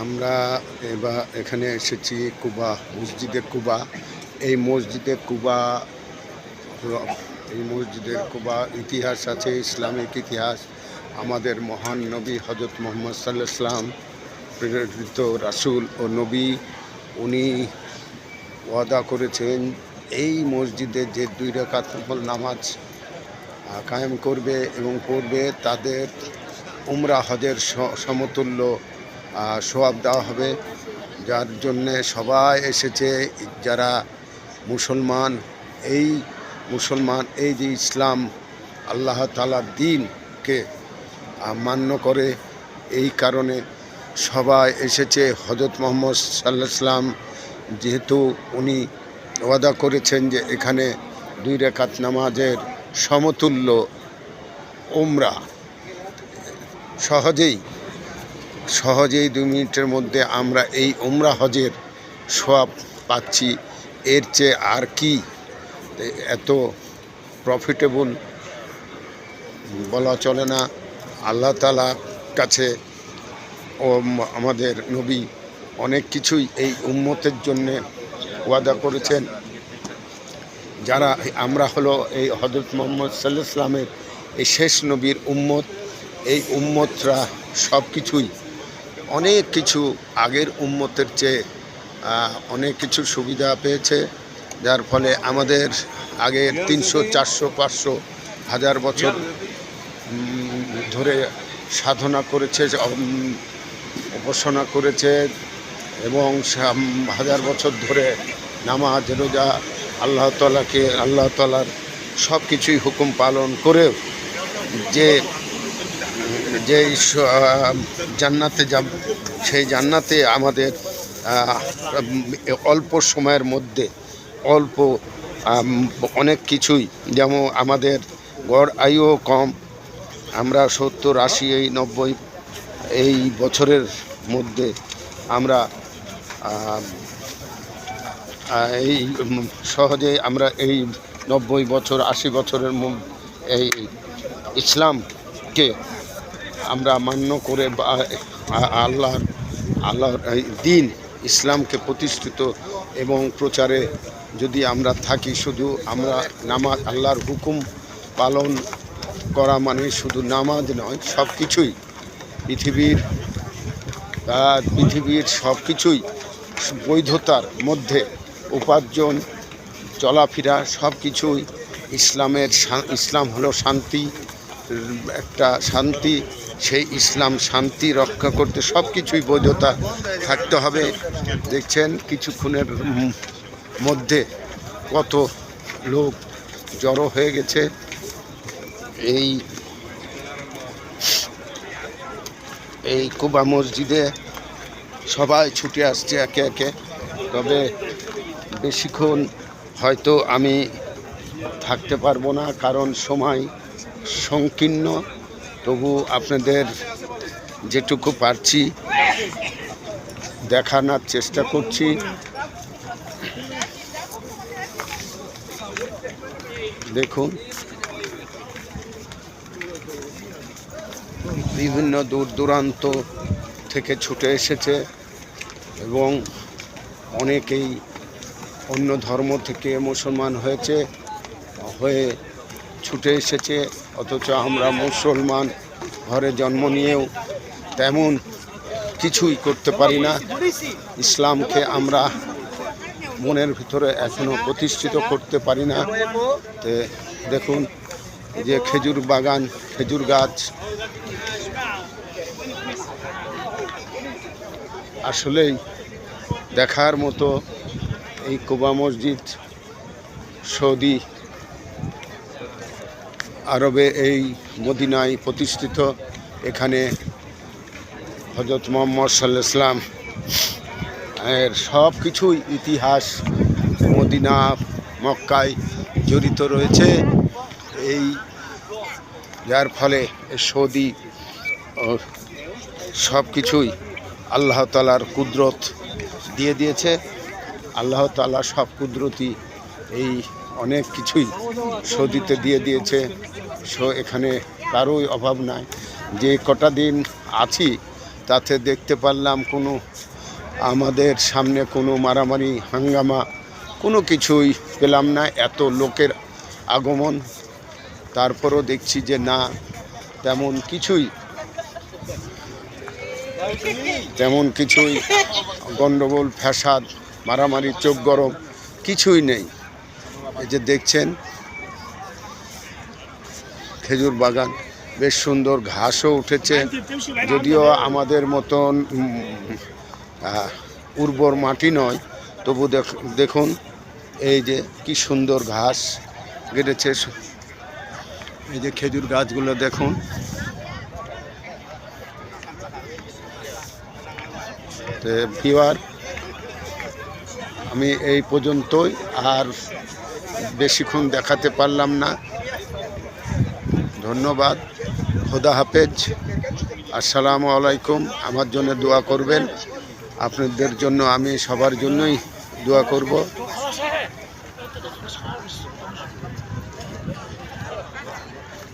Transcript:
আমরা এবার এখানে এসেছি কুবা, মসজিদে কুবা। এই মসজিদে কুবা এই মসজিদের কুবা ইতিহাস আছে, ইসলামিক ইতিহাস। আমাদের মহান নবী হজরত মোহাম্মদ সাল্লাহ ইসলাম প্রেরিত রাসূল ও নবী, উনি ওয়াদা করেছেন, এই মসজিদে যে দুই রাকাত নফল নামাজ কায়েম করবে এবং পড়বে, তাদের উমরা হজের সমতুল্য সোয়াব দেওয়া হবে। যার জন্যে সবাই এসেছে, যারা মুসলমান। এই মুসলমান, এই যে ইসলাম, আল্লাহ তালার দিনকে মান্য করে, এই কারণে সবাই এসেছে। হজরত মোহাম্মদ সাল্লাহ সাল্লাম যেহেতু উনি ওয়াদা করেছেন যে এখানে দুই রেখাত নামাজের সমতুল্য ওমরা সহজেই সহজেই দুই মিনিটের মধ্যে আমরা এই ওমরা হজের সোয়াব পাচ্ছি। এর চেয়ে আর কি? এত প্রফিটেবল বলা চলে না। আল্লাহ তালার কাছে ও আমাদের নবী অনেক কিছুই এই উম্মতের জন্যে ওয়াদা করেছেন। যারা, আমরা হলো এই হজরত মোহাম্মদ সাল্লাহ ইসলামের এই শেষ নবীর উম্মত। এই উম্মতরা সব কিছুই অনেক কিছু আগের উম্মতের চেয়ে অনেক কিছু সুবিধা পেয়েছে, যার ফলে আমাদের আগের তিনশো, চারশো, পাঁচশো, হাজার বছর ধরে সাধনা করেছে উপাসনা করেছে এবং হাজার বছর ধরে নামাজ, রোজা, আল্লাহ তালাকে আল্লাহ তালার সব কিছুই হুকুম পালন করেও যে যে জান্নাতে যাব, সেই জান্নাতে আমাদের অল্প সময়ের মধ্যে, অল্প অনেক কিছুই, যেমন আমাদের গড় আয়ুও কম, আমরা সত্তর, আশি, এই নব্বই, এই বছরের মধ্যে আমরা এই সহজে আমরা এই নব্বই বছর, আশি বছরের এই ইসলামকে আমরা মান্য করে আল্লাহর আল্লাহর দিন ইসলামকে প্রতিষ্ঠিত এবং প্রচারে যদি আমরা থাকি, শুধু আমরা নামাজ, আল্লাহর হুকুম পালন করা মানে শুধু নামাজ নয় সব কিছুই পৃথিবীর পৃথিবীর সব কিছুই বৈধতার মধ্যে উপার্জন, চলাফেরা সব কিছুই ইসলামের ইসলাম হলো শান্তি একটা শান্তি, সেই ইসলাম শান্তি রক্ষা করতে সব কিছুই বৈধতা থাকতে হবে। দেখছেন কিছুক্ষণের মধ্যে কত লোক জড়ো হয়ে গেছে। এই এই কুবা মসজিদে সবাই ছুটে আসছে একে একে। তবে বেশিক্ষণ হয়তো আমি থাকতে পারব না, কারণ সময় সংকীর্ণ। তবু আপনাদের যেটুকু পারছি দেখানোর চেষ্টা করছি। দেখুন। বিভিন্ন দূর দূরান্ত থেকে ছুটে এসেছে এবং অনেকেই অন্য ধর্ম থেকে মুসলমান হয়েছে, হয়ে ছুটে এসেছে, অথচ আমরা মুসলমান, ঘরে জন্ম নিয়েও তেমন কিছুই করতে পারি না। ইসলামকে আমরা মনের ভিতরে এখনও প্রতিষ্ঠিত করতে পারি না। দেখুন যে খেজুর বাগান, খেজুর গাছ। আসলেই দেখার মতো এই কোবা মসজিদ সৌদি আরবে এই মদিনায় প্রতিষ্ঠিত এখানে হজরত মোহাম্মদ সাল্লাহ ইসলাম এর সব কিছুই ইতিহাস মদিনা, মক্কায় জড়িত রয়েছে। এই যার ফলে সৌদি সব কিছুই আল্লাহ তালার কুদরত দিয়ে দিয়েছে। আল্লাহ তালা সব কুদরতি এই অনেক কিছুই সৌদিতে দিয়ে দিয়েছে। সো এখানে কারোই অভাব নাই। যে কটা দিন আছি, তাতে দেখতে পারলাম কোনো আমাদের সামনে কোনো মারামারি, হাঙ্গামা, কোনো কিছুই পেলাম না। এত লোকের আগমন। তারপরও দেখছি যে না, তেমন কিছুই তেমন কিছুই গণ্ডগোল ফ্যাসাদ, মারামারি, চোখ গরম, কিছুই নেই। এই যে দেখছেন, খেজুর বাগান, বেশ সুন্দর ঘাসও উঠেছে। যদিও আমাদের মতন উর্বর মাটি নয়, তবু দেখ- দেখুন এই যে কি সুন্দর ঘাস গেড়েছে। এই যে খেজুর গাছগুলো দেখুন। ভিওয়ার আমি এই পর্যন্তই, আর বেশিক্ষণ দেখাতে পারলাম না। ধন্যবাদ। খোদা হাফেজ। আসসালামু আলাইকুম। আমার জন্য দোয়া করবেন। আপনাদের জন্য আমি সবার জন্যই দোয়া করব।